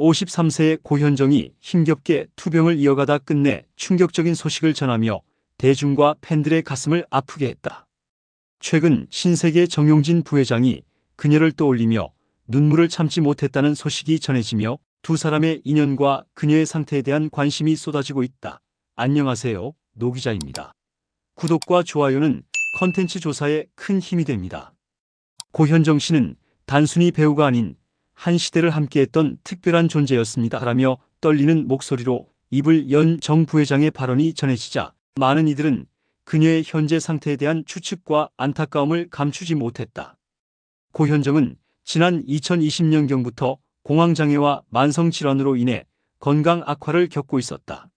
53세의 고현정이 힘겹게 투병을 이어가다 끝내 충격적인 소식을 전하며 대중과 팬들의 가슴을 아프게 했다. 최근 신세계 정용진 부회장이 그녀를 떠올리며 눈물을 참지 못했다는 소식이 전해지며 두 사람의 인연과 그녀의 상태에 대한 관심이 쏟아지고 있다. 안녕하세요. 노 기자입니다. 구독과 좋아요는 컨텐츠 조사에 큰 힘이 됩니다. 고현정 씨는 단순히 배우가 아닌 한 시대를 함께했던 특별한 존재였습니다. 라며 떨리는 목소리로 입을 연 정 부회장의 발언이 전해지자 많은 이들은 그녀의 현재 상태에 대한 추측과 안타까움을 감추지 못했다. 고현정은 지난 2020년경부터 공황장애와 만성질환으로 인해 건강 악화를 겪고 있었다.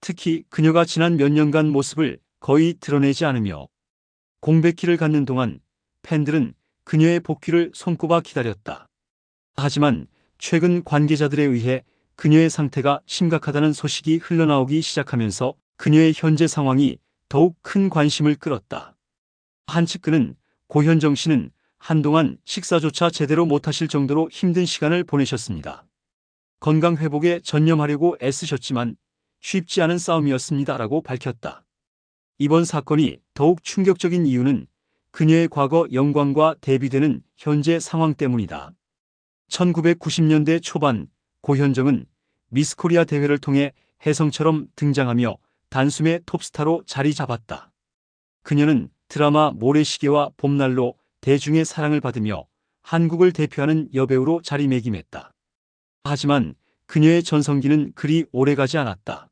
특히 그녀가 지난 몇 년간 모습을 거의 드러내지 않으며 공백기를 갖는 동안 팬들은 그녀의 복귀를 손꼽아 기다렸다. 하지만 최근 관계자들에 의해 그녀의 상태가 심각하다는 소식이 흘러나오기 시작하면서 그녀의 현재 상황이 더욱 큰 관심을 끌었다. 한 측근은 고현정 씨는 한동안 식사조차 제대로 못하실 정도로 힘든 시간을 보내셨습니다. 건강 회복에 전념하려고 애쓰셨지만 쉽지 않은 싸움이었습니다라고 밝혔다. 이번 사건이 더욱 충격적인 이유는 그녀의 과거 영광과 대비되는 현재 상황 때문이다. 1990년대 초반 고현정은 미스코리아 대회를 통해 혜성처럼 등장하며 단숨에 톱스타로 자리 잡았다. 그녀는 드라마 모래시계와 봄날로 대중의 사랑을 받으며 한국을 대표하는 여배우로 자리매김했다. 하지만 그녀의 전성기는 그리 오래가지 않았다.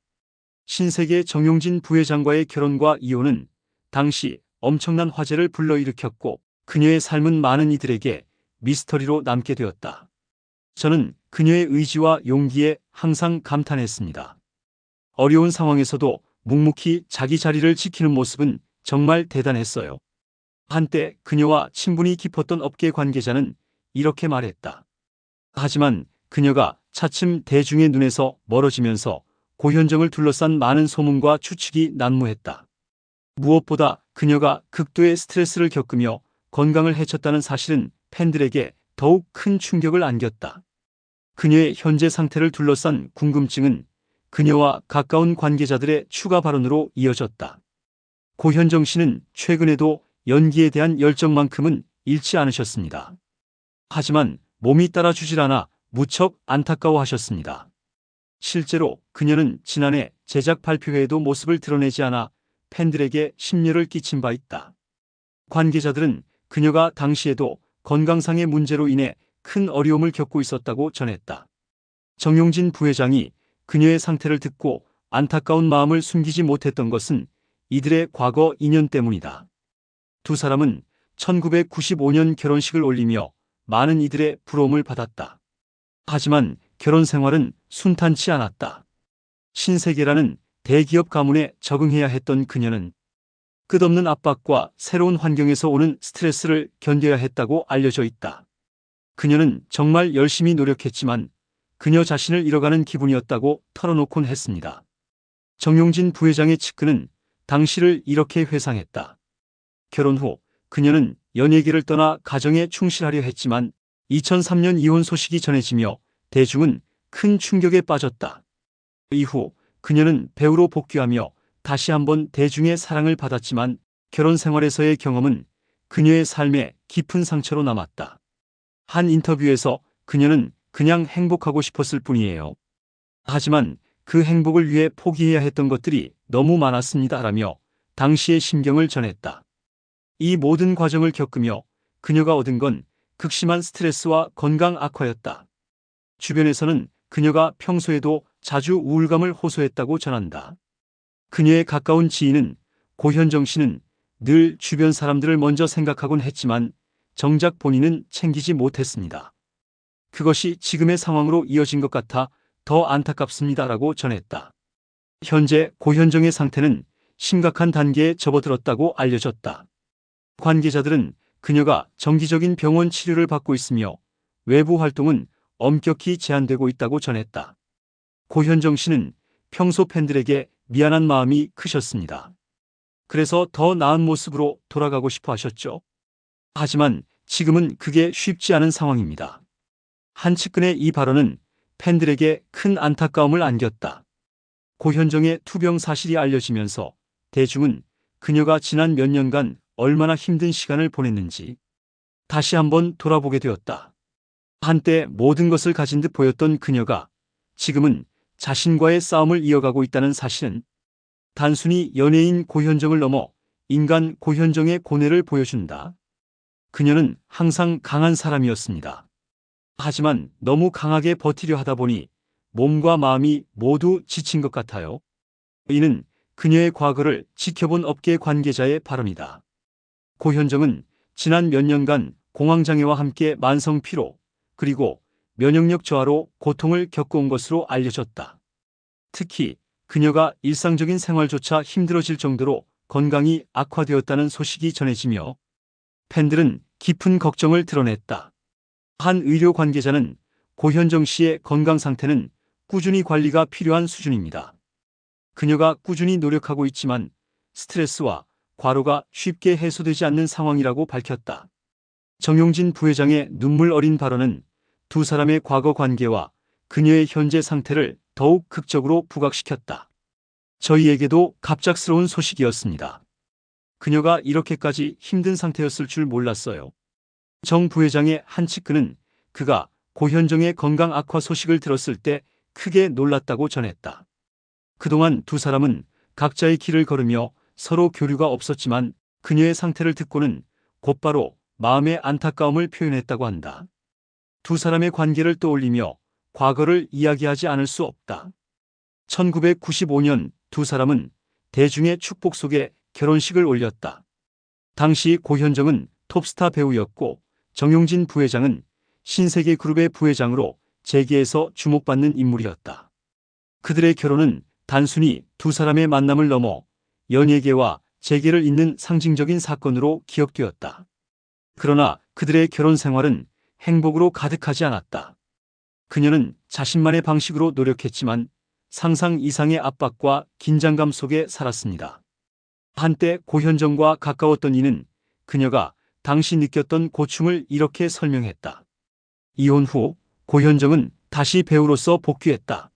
신세계 정용진 부회장과의 결혼과 이혼은 당시 엄청난 화제를 불러일으켰고 그녀의 삶은 많은 이들에게 미스터리로 남게 되었다. 저는 그녀의 의지와 용기에 항상 감탄했습니다. 어려운 상황에서도 묵묵히 자기 자리를 지키는 모습은 정말 대단했어요. 한때 그녀와 친분이 깊었던 업계 관계자는 이렇게 말했다. 하지만 그녀가 차츰 대중의 눈에서 멀어지면서 고현정을 둘러싼 많은 소문과 추측이 난무했다. 무엇보다 그녀가 극도의 스트레스를 겪으며 건강을 해쳤다는 사실은 팬들에게 더욱 큰 충격을 안겼다. 그녀의 현재 상태를 둘러싼 궁금증은 그녀와 가까운 관계자들의 추가 발언으로 이어졌다. 고현정 씨는 최근에도 연기에 대한 열정만큼은 잃지 않으셨습니다. 하지만 몸이 따라주질 않아 무척 안타까워하셨습니다. 실제로 그녀는 지난해 제작 발표회에도 모습을 드러내지 않아 팬들에게 심려를 끼친 바 있다. 관계자들은 그녀가 당시에도 건강상의 문제로 인해 큰 어려움을 겪고 있었다고 전했다. 정용진 부회장이 그녀의 상태를 듣고 안타까운 마음을 숨기지 못했던 것은 이들의 과거 인연 때문이다. 두 사람은 1995년 결혼식을 올리며 많은 이들의 부러움을 받았다. 하지만 결혼 생활은 순탄치 않았다. 신세계라는 대기업 가문에 적응해야 했던 그녀는 끝없는 압박과 새로운 환경에서 오는 스트레스를 견뎌야 했다고 알려져 있다. 그녀는 정말 열심히 노력했지만 그녀 자신을 잃어가는 기분이었다고 털어놓곤 했습니다. 정용진 부회장의 측근은 당시를 이렇게 회상했다. 결혼 후 그녀는 연예계를 떠나 가정에 충실하려 했지만 2003년 이혼 소식이 전해지며 대중은 큰 충격에 빠졌다. 이후 그녀는 배우로 복귀하며 다시 한번 대중의 사랑을 받았지만 결혼 생활에서의 경험은 그녀의 삶에 깊은 상처로 남았다. 한 인터뷰에서 그녀는 그냥 행복하고 싶었을 뿐이에요. 하지만 그 행복을 위해 포기해야 했던 것들이 너무 많았습니다라며 당시의 심경을 전했다. 이 모든 과정을 겪으며 그녀가 얻은 건 극심한 스트레스와 건강 악화였다. 주변에서는 그녀가 평소에도 자주 우울감을 호소했다고 전한다. 그녀의 가까운 지인은 고현정 씨는 늘 주변 사람들을 먼저 생각하곤 했지만 정작 본인은 챙기지 못했습니다. 그것이 지금의 상황으로 이어진 것 같아 더 안타깝습니다라고 전했다. 현재 고현정의 상태는 심각한 단계에 접어들었다고 알려졌다. 관계자들은 그녀가 정기적인 병원 치료를 받고 있으며 외부 활동은 엄격히 제한되고 있다고 전했다. 고현정 씨는 평소 팬들에게 미안한 마음이 크셨습니다. 그래서 더 나은 모습으로 돌아가고 싶어 하셨죠. 하지만 지금은 그게 쉽지 않은 상황입니다. 한 측근의 이 발언은 팬들에게 큰 안타까움을 안겼다. 고현정의 투병 사실이 알려지면서 대중은 그녀가 지난 몇 년간 얼마나 힘든 시간을 보냈는지 다시 한번 돌아보게 되었다. 한때 모든 것을 가진 듯 보였던 그녀가 지금은 자신과의 싸움을 이어가고 있다는 사실은 단순히 연예인 고현정을 넘어 인간 고현정의 고뇌를 보여준다. 그녀는 항상 강한 사람이었습니다. 하지만 너무 강하게 버티려 하다 보니 몸과 마음이 모두 지친 것 같아요. 이는 그녀의 과거를 지켜본 업계 관계자의 발언이다. 고현정은 지난 몇 년간 공황장애와 함께 만성 피로, 그리고 면역력 저하로 고통을 겪어온 것으로 알려졌다. 특히 그녀가 일상적인 생활조차 힘들어질 정도로 건강이 악화되었다는 소식이 전해지며 팬들은 깊은 걱정을 드러냈다. 한 의료 관계자는 고현정 씨의 건강 상태는 꾸준히 관리가 필요한 수준입니다. 그녀가 꾸준히 노력하고 있지만 스트레스와 과로가 쉽게 해소되지 않는 상황이라고 밝혔다. 정용진 부회장의 눈물 어린 발언은 두 사람의 과거 관계와 그녀의 현재 상태를 더욱 극적으로 부각시켰다. 저희에게도 갑작스러운 소식이었습니다. 그녀가 이렇게까지 힘든 상태였을 줄 몰랐어요. 정 부회장의 한 측근은 그가 고현정의 건강 악화 소식을 들었을 때 크게 놀랐다고 전했다. 그동안 두 사람은 각자의 길을 걸으며 서로 교류가 없었지만 그녀의 상태를 듣고는 곧바로 마음의 안타까움을 표현했다고 한다. 두 사람의 관계를 떠올리며 과거를 이야기하지 않을 수 없다. 1995년 두 사람은 대중의 축복 속에 결혼식을 올렸다. 당시 고현정은 톱스타 배우였고 정용진 부회장은 신세계 그룹의 부회장으로 재계에서 주목받는 인물이었다. 그들의 결혼은 단순히 두 사람의 만남을 넘어 연예계와 재계를 잇는 상징적인 사건으로 기억되었다. 그러나 그들의 결혼 생활은 행복으로 가득하지 않았다. 그녀는 자신만의 방식으로 노력했지만 상상 이상의 압박과 긴장감 속에 살았습니다. 한때 고현정과 가까웠던 이는 그녀가 당시 느꼈던 고충을 이렇게 설명했다. 이혼 후 고현정은 다시 배우로서 복귀했다.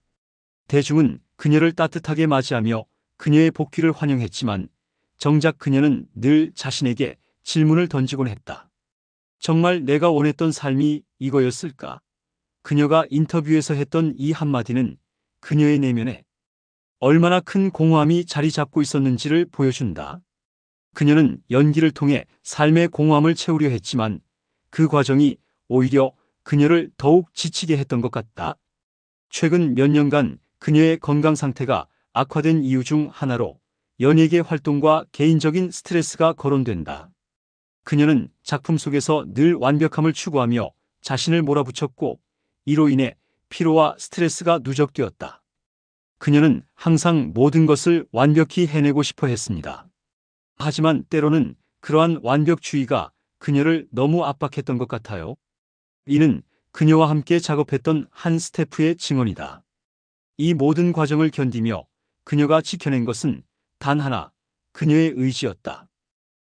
대중은 그녀를 따뜻하게 맞이하며 그녀의 복귀를 환영했지만 정작 그녀는 늘 자신에게 질문을 던지곤 했다. 정말 내가 원했던 삶이 이거였을까? 그녀가 인터뷰에서 했던 이 한마디는 그녀의 내면에 얼마나 큰 공허함이 자리 잡고 있었는지를 보여준다. 그녀는 연기를 통해 삶의 공허함을 채우려 했지만 그 과정이 오히려 그녀를 더욱 지치게 했던 것 같다. 최근 몇 년간 그녀의 건강 상태가 악화된 이유 중 하나로 연예계 활동과 개인적인 스트레스가 거론된다. 그녀는 작품 속에서 늘 완벽함을 추구하며 자신을 몰아붙였고 이로 인해 피로와 스트레스가 누적되었다. 그녀는 항상 모든 것을 완벽히 해내고 싶어 했습니다. 하지만 때로는 그러한 완벽주의가 그녀를 너무 압박했던 것 같아요. 이는 그녀와 함께 작업했던 한 스태프의 증언이다. 이 모든 과정을 견디며 그녀가 지켜낸 것은 단 하나, 그녀의 의지였다.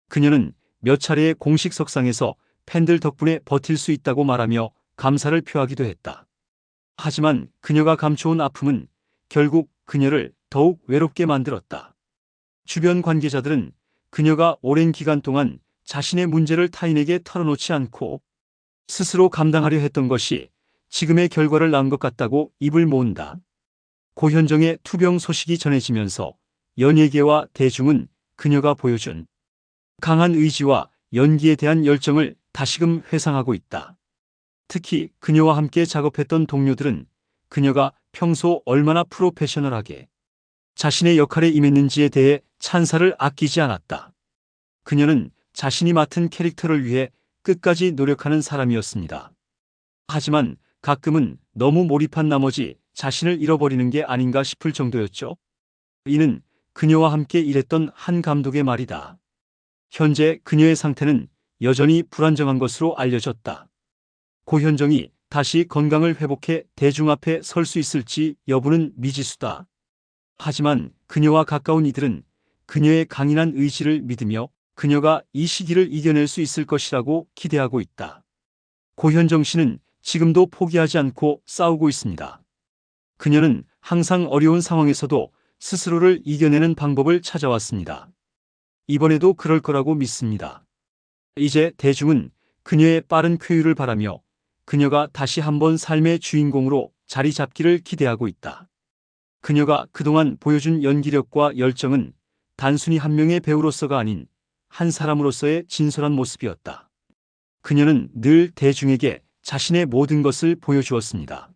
그녀는 몇 차례의 공식 석상에서 팬들 덕분에 버틸 수 있다고 말하며 감사를 표하기도 했다. 하지만 그녀가 감춰온 아픔은 결국 그녀를 더욱 외롭게 만들었다. 주변 관계자들은 그녀가 오랜 기간 동안 자신의 문제를 타인에게 털어놓지 않고 스스로 감당하려 했던 것이 지금의 결과를 낳은 것 같다고 입을 모은다. 고현정의 투병 소식이 전해지면서 연예계와 대중은 그녀가 보여준 강한 의지와 연기에 대한 열정을 다시금 회상하고 있다. 특히 그녀와 함께 작업했던 동료들은 그녀가 평소 얼마나 프로페셔널하게 자신의 역할에 임했는지에 대해 찬사를 아끼지 않았다. 그녀는 자신이 맡은 캐릭터를 위해 끝까지 노력하는 사람이었습니다. 하지만 가끔은 너무 몰입한 나머지 자신을 잃어버리는 게 아닌가 싶을 정도였죠. 이는 그녀와 함께 일했던 한 감독의 말이다. 현재 그녀의 상태는 여전히 불안정한 것으로 알려졌다. 고현정이 다시 건강을 회복해 대중 앞에 설 수 있을지 여부는 미지수다. 하지만 그녀와 가까운 이들은 그녀의 강인한 의지를 믿으며 그녀가 이 시기를 이겨낼 수 있을 것이라고 기대하고 있다. 고현정 씨는 지금도 포기하지 않고 싸우고 있습니다. 그녀는 항상 어려운 상황에서도 스스로를 이겨내는 방법을 찾아왔습니다. 이번에도 그럴 거라고 믿습니다. 이제 대중은 그녀의 빠른 쾌유를 바라며 그녀가 다시 한번 삶의 주인공으로 자리 잡기를 기대하고 있다. 그녀가 그동안 보여준 연기력과 열정은 단순히 한 명의 배우로서가 아닌 한 사람으로서의 진솔한 모습이었다. 그녀는 늘 대중에게 자신의 모든 것을 보여주었습니다.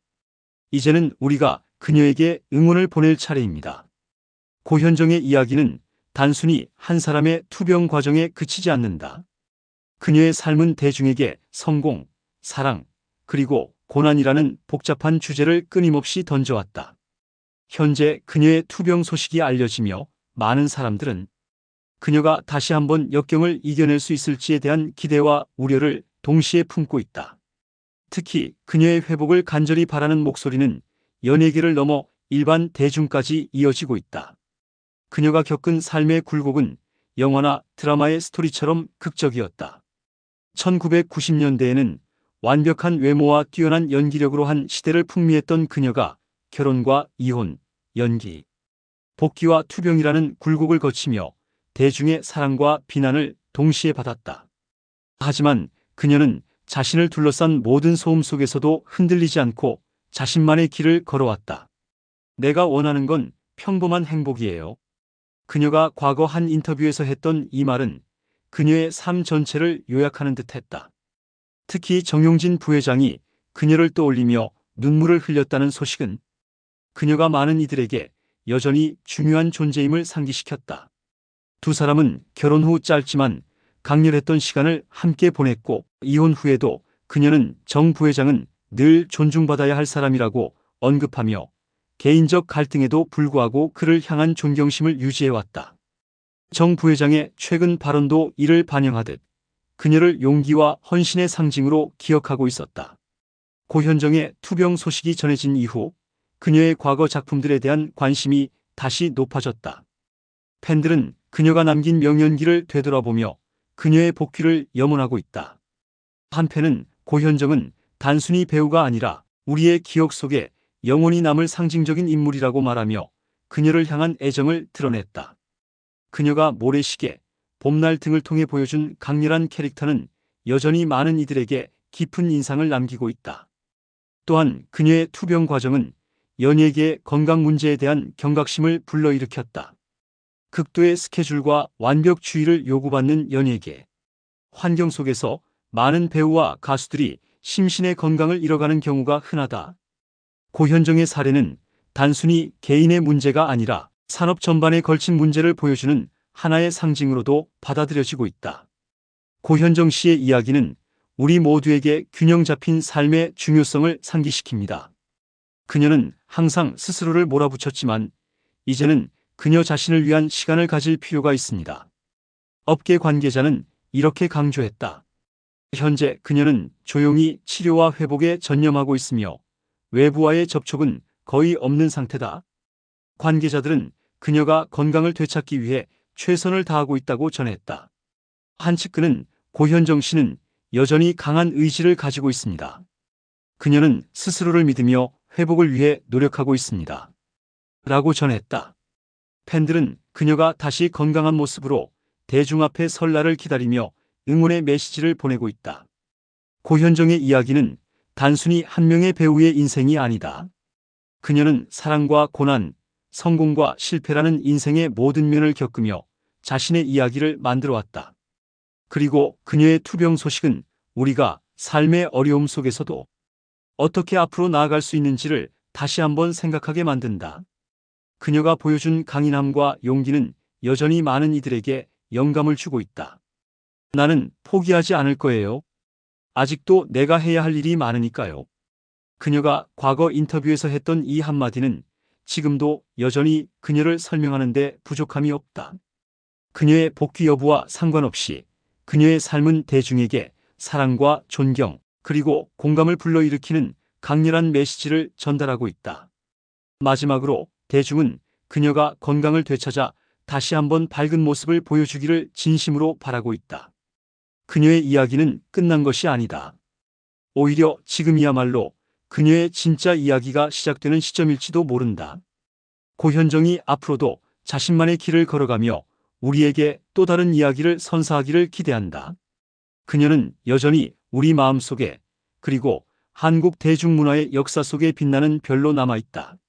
이제는 우리가 그녀에게 응원을 보낼 차례입니다. 고현정의 이야기는 단순히 한 사람의 투병 과정에 그치지 않는다. 그녀의 삶은 대중에게 성공, 사랑, 그리고 고난이라는 복잡한 주제를 끊임없이 던져왔다. 현재 그녀의 투병 소식이 알려지며 많은 사람들은 그녀가 다시 한번 역경을 이겨낼 수 있을지에 대한 기대와 우려를 동시에 품고 있다. 특히 그녀의 회복을 간절히 바라는 목소리는 연예계를 넘어 일반 대중까지 이어지고 있다. 그녀가 겪은 삶의 굴곡은 영화나 드라마의 스토리처럼 극적이었다. 1990년대에는 완벽한 외모와 뛰어난 연기력으로 한 시대를 풍미했던 그녀가 결혼과 이혼, 연기, 복귀와 투병이라는 굴곡을 거치며 대중의 사랑과 비난을 동시에 받았다. 하지만 그녀는 자신을 둘러싼 모든 소음 속에서도 흔들리지 않고 자신만의 길을 걸어왔다. 내가 원하는 건 평범한 행복이에요. 그녀가 과거 한 인터뷰에서 했던 이 말은 그녀의 삶 전체를 요약하는 듯 했다. 특히 정용진 부회장이 그녀를 떠올리며 눈물을 흘렸다는 소식은 그녀가 많은 이들에게 여전히 중요한 존재임을 상기시켰다. 두 사람은 결혼 후 짧지만 강렬했던 시간을 함께 보냈고 이혼 후에도 그녀는 정 부회장은 늘 존중받아야 할 사람이라고 언급하며 개인적 갈등에도 불구하고 그를 향한 존경심을 유지해왔다. 정 부회장의 최근 발언도 이를 반영하듯 그녀를 용기와 헌신의 상징으로 기억하고 있었다. 고현정의 투병 소식이 전해진 이후 그녀의 과거 작품들에 대한 관심이 다시 높아졌다. 팬들은 그녀가 남긴 명연기를 되돌아보며 그녀의 복귀를 염원하고 있다. 한편은 고현정은 단순히 배우가 아니라 우리의 기억 속에 영원히 남을 상징적인 인물이라고 말하며 그녀를 향한 애정을 드러냈다. 그녀가 모래시계, 봄날 등을 통해 보여준 강렬한 캐릭터는 여전히 많은 이들에게 깊은 인상을 남기고 있다. 또한 그녀의 투병 과정은 연예계의 건강 문제에 대한 경각심을 불러일으켰다. 극도의 스케줄과 완벽주의를 요구받는 연예계. 환경 속에서 많은 배우와 가수들이 심신의 건강을 잃어가는 경우가 흔하다. 고현정의 사례는 단순히 개인의 문제가 아니라 산업 전반에 걸친 문제를 보여주는 하나의 상징으로도 받아들여지고 있다. 고현정 씨의 이야기는 우리 모두에게 균형 잡힌 삶의 중요성을 상기시킵니다. 그녀는 항상 스스로를 몰아붙였지만 이제는 그녀 자신을 위한 시간을 가질 필요가 있습니다. 업계 관계자는 이렇게 강조했다. 현재 그녀는 조용히 치료와 회복에 전념하고 있으며 외부와의 접촉은 거의 없는 상태다. 관계자들은 그녀가 건강을 되찾기 위해 최선을 다하고 있다고 전했다. 한 측근은 고현정 씨는 여전히 강한 의지를 가지고 있습니다. 그녀는 스스로를 믿으며 회복을 위해 노력하고 있습니다. 라고 전했다. 팬들은 그녀가 다시 건강한 모습으로 대중 앞에 설날을 기다리며 응원의 메시지를 보내고 있다. 고현정의 이야기는 단순히 한 명의 배우의 인생이 아니다. 그녀는 사랑과 고난, 성공과 실패라는 인생의 모든 면을 겪으며 자신의 이야기를 만들어 왔다. 그리고 그녀의 투병 소식은 우리가 삶의 어려움 속에서도 어떻게 앞으로 나아갈 수 있는지를 다시 한번 생각하게 만든다. 그녀가 보여준 강인함과 용기는 여전히 많은 이들에게 영감을 주고 있다. 나는 포기하지 않을 거예요. 아직도 내가 해야 할 일이 많으니까요. 그녀가 과거 인터뷰에서 했던 이 한마디는 지금도 여전히 그녀를 설명하는데 부족함이 없다. 그녀의 복귀 여부와 상관없이 그녀의 삶은 대중에게 사랑과 존경 그리고 공감을 불러일으키는 강렬한 메시지를 전달하고 있다. 마지막으로 대중은 그녀가 건강을 되찾아 다시 한번 밝은 모습을 보여주기를 진심으로 바라고 있다. 그녀의 이야기는 끝난 것이 아니다. 오히려 지금이야말로 그녀의 진짜 이야기가 시작되는 시점일지도 모른다. 고현정이 앞으로도 자신만의 길을 걸어가며 우리에게 또 다른 이야기를 선사하기를 기대한다. 그녀는 여전히 우리 마음속에 그리고 한국 대중문화의 역사 속에 빛나는 별로 남아있다.